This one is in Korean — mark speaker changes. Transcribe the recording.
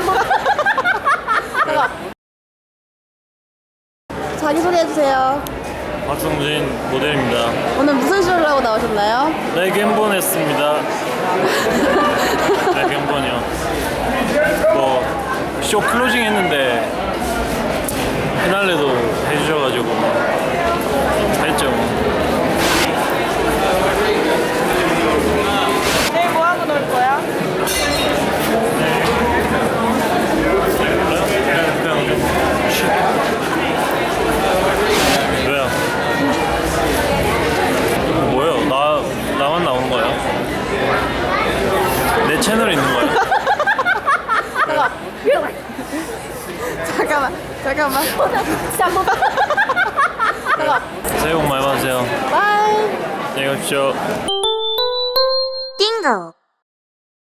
Speaker 1: 진짜 한 번만.
Speaker 2: 자기 소개 해 주세요.
Speaker 3: 박성진 모델입니다.
Speaker 2: 오늘 무슨 쇼를 하고 나오셨나요?
Speaker 3: 레겐본 했습니다. 레겐본이요. 뭐 쇼 클로징 했는데 피날레도 해주셔가지고 했죠. 뭐.
Speaker 4: 내일 뭐 하고 놀 거야?
Speaker 3: 그냥 그냥 좀 쉬. 왜요? 뭐요? 나 나만 나오는 거예요? 내 채널 있는 거예요?
Speaker 2: 잠깐만, 잠깐만.
Speaker 1: 진짜 한 번만.
Speaker 3: 새해 복 많이 받으세요.
Speaker 2: 바이.
Speaker 3: 안녕히 가십시오.
Speaker 5: 띵고